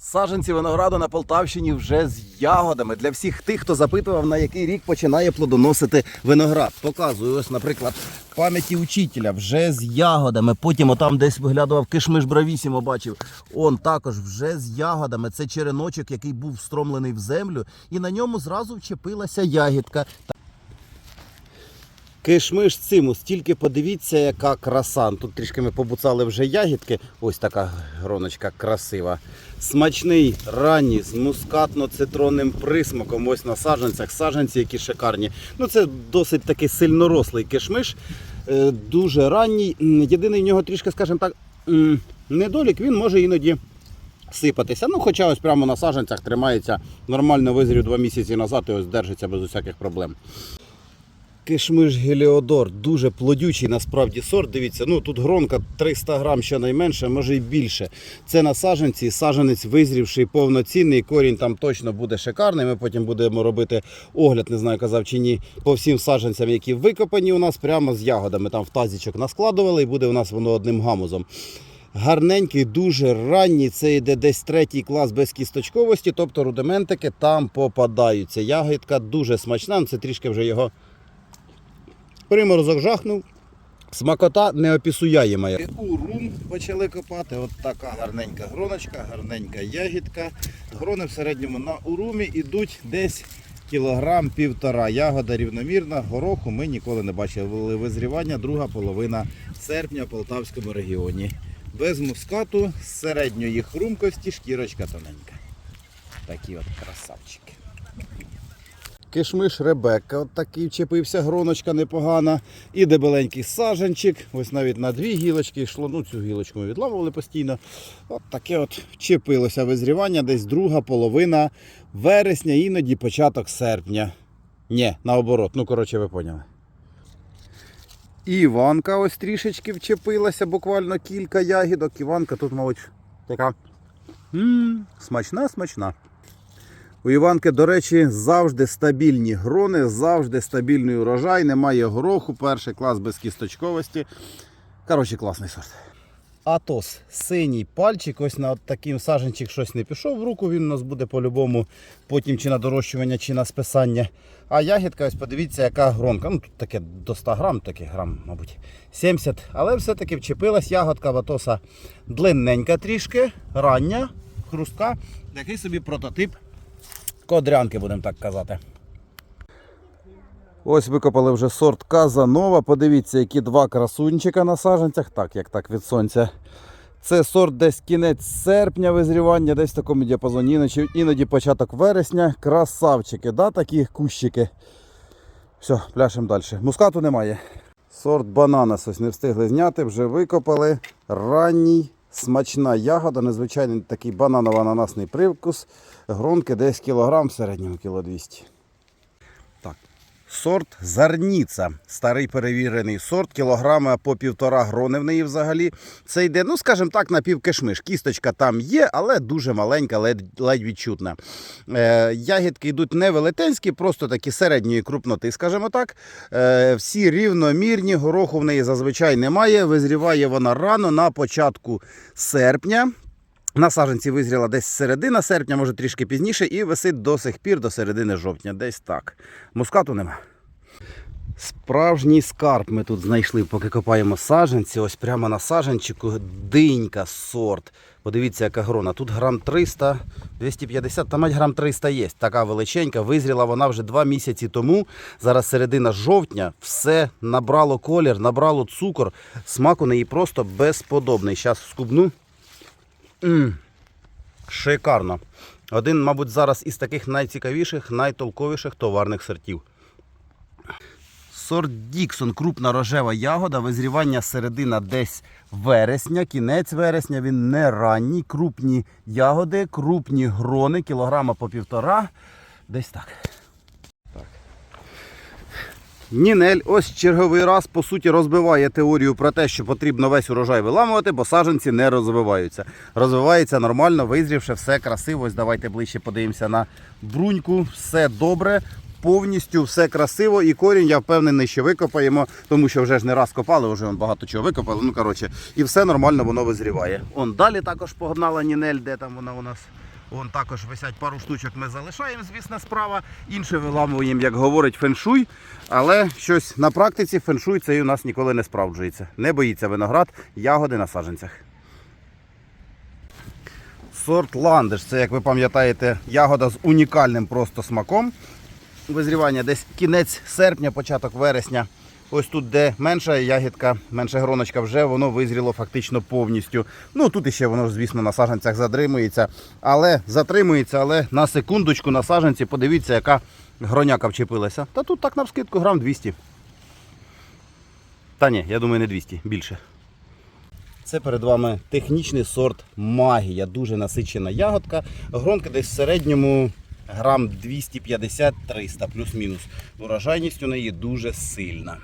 Саджанці винограду на Полтавщині вже з ягодами. Для всіх тих, хто запитував, на який рік починає плодоносити виноград. Показую, ось, наприклад, пам'яті учителя вже з ягодами. Потім отам десь виглядував кишмиш бравісімо, бачив. Он також вже з ягодами. Це череночок, який був встромлений в землю, і на ньому зразу вчепилася ягідка. Кишмиш цимус, тільки подивіться, яка краса. Тут трішки ми побуцали вже ягідки. Ось така гроночка красива. Смачний, ранній, з мускатно-цитронним присмаком. Ось на саджанцях. Саджанці, які шикарні. Ну, це досить таки сильнорослий кишмиш. Е, Дуже ранній. Єдиний в нього трішки, скажімо так, недолік, він може іноді сипатися. Ну, хоча ось прямо на саджанцях тримається нормально визрів два місяці назад і ось держиться без усяких проблем. Кишмиш Геліодор дуже плодючий насправді сорт. Дивіться, ну тут гронка 300 грам щонайменше, може і більше. Це на саджанці. Саджанець визрівший повноцінний. Корінь там точно буде шикарний. Ми потім будемо робити огляд, не знаю, казав чи ні, по всім саджанцям, які викопані у нас прямо з ягодами. Там в тазічок наскладували і буде у нас воно одним гамузом. Гарненький, дуже ранній. Це йде десь третій клас без кісточковості, тобто рудиментики там попадаються. Ягідка дуже смачна, це трішки вже його приморозок жахнув. Смакота неопісуяєма. Урум почали копати. От така гарненька гроночка, гарненька ягідка. Грони в середньому на урумі йдуть десь кілограм півтора. Ягода рівномірна, гороху ми ніколи не бачили. Визрівання друга половина серпня в Полтавському регіоні. Без мускату, з середньої хрумкості, шкірочка тоненька. Такі от красавчики. Кишмиш Ребекка, от такий вчепився, гроночка непогана. І дебеленький саджанчик. Ось навіть на дві гілочки йшло. Ну, цю гілочку ми відламували постійно. От таке от вчепилося визрівання, десь друга половина вересня, іноді початок серпня. Ні, наоборот, ну коротше, ви поняли. Іванка ось трішечки вчепилася, буквально кілька ягідок. Іванка тут, мабуть, така м смачна, смачна. У Іванки, до речі, завжди стабільні грони, завжди стабільний урожай, немає гороху, перший клас без кісточковості. Коротше, класний сорт. Атос, синій пальчик, ось на таким саженчик щось не пішов в руку, він у нас буде по-любому потім чи на дорощування, чи на списання. А ягідка, ось подивіться, яка гронка. Ну тут таке до 100 грам, таке грам, мабуть, 70. Але все-таки вчепилась ягодка в Атоса длинненька трішки, рання, хрустка. Такий собі прототип кодрянки, будемо так казати. Ось викопали вже сорт Казанова. Подивіться, які два красунчика на саджанцях. Так, як так від сонця. Це сорт десь кінець серпня визрівання, десь в такому діапазоні, іноді, іноді початок вересня. Красавчики, да, такі кущики. Все, пляшемо далі. Мускату немає. Сорт бананас ось не встигли зняти, вже викопали. Ранній, смачна ягода, незвичайний такий бананово-ананасний привкус. Гронки десь кілограм, в середньому кіло 200. Сорт зарніця. Старий перевірений сорт, кілограми по півтора грони в неї взагалі. Це йде, ну скажімо так, на півкишмиш. Кісточка там є, але дуже маленька, ледь, ледь відчутна. Е, ягідки йдуть не велетенські, просто такі середньої крупноти, скажімо так. Е, всі рівномірні, гороху в неї зазвичай немає. Визріває вона рано на початку серпня. На саджанці визріла десь середина серпня, може трішки пізніше, і висить до сих пір до середини жовтня. Десь так. Мускату нема. Справжній скарб ми тут знайшли, поки копаємо саджанці. Ось прямо на саджанчику динька сорт. Подивіться, яка грона. Тут грам 300, 250, та мать грам 300 є. Така величенька. Визріла вона вже два місяці тому. Зараз середина жовтня. Все набрало колір, набрало цукор. Смак у неї просто безподобний. Зараз скубну. М, Шикарно. Один, мабуть, зараз із таких найцікавіших, найтолковіших товарних сортів. Сорт Діксон, крупна рожева ягода, визрівання середина десь вересня, кінець вересня, він не ранній, крупні ягоди, крупні грони, кілограма по півтора. Десь так. Нінель ось черговий раз по суті розбиває теорію про те, що потрібно весь урожай виламувати, бо саджанці не розвиваються. Розвивається нормально, визрівши, все красиво. Ось давайте ближче подивимося на бруньку. Все добре, повністю все красиво. І корінь, я впевнений, що викопаємо, тому що вже ж не раз копали, вже багато чого викопали. Ну коротше, і все нормально воно визріває. Он далі також погнала Нінель, де там вона у нас. Вон також висять пару штучок, ми залишаємо, звісно, справа. Інше виламуємо, як говорить феншуй. Але щось на практиці феншуй цей у нас ніколи не справджується. Не боїться виноград, ягоди на саджанцях. Сорт ландиш. Це, як ви пам'ятаєте, ягода з унікальним просто смаком. Визрівання десь кінець серпня, початок вересня. Ось тут, де менша ягідка, менша гроночка, вже воно визріло фактично повністю. Ну тут іще воно звісно, на саджанцях затримується, але затримується, але на секундочку на саджанці, подивіться, яка гроняка вчепилася. Та тут так навскидку грам 200. Та ні, я думаю, не 200, більше. Це перед вами технічний сорт магія. Дуже насичена ягодка. Гронка десь в середньому грам 250-300 плюс-мінус. Урожайність у неї дуже сильна.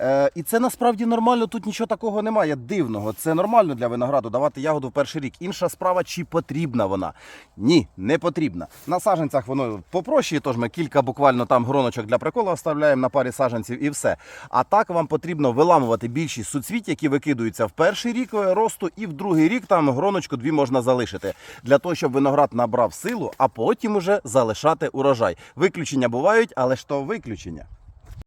Е, і це насправді нормально, тут нічого такого немає дивного. Це нормально для винограду давати ягоду в перший рік. Інша справа, чи потрібна вона? Ні, не потрібна. На саджанцях воно попроще, тож ми кілька буквально там гроночок для приколу оставляємо на парі саджанців і все. А так вам потрібно виламувати більшість суцвіть, які викидуються в перший рік е, росту, і в другий рік там гроночку дві можна залишити. Для того, щоб виноград набрав силу, а потім уже залишати урожай. Виключення бувають, але ж то виключення.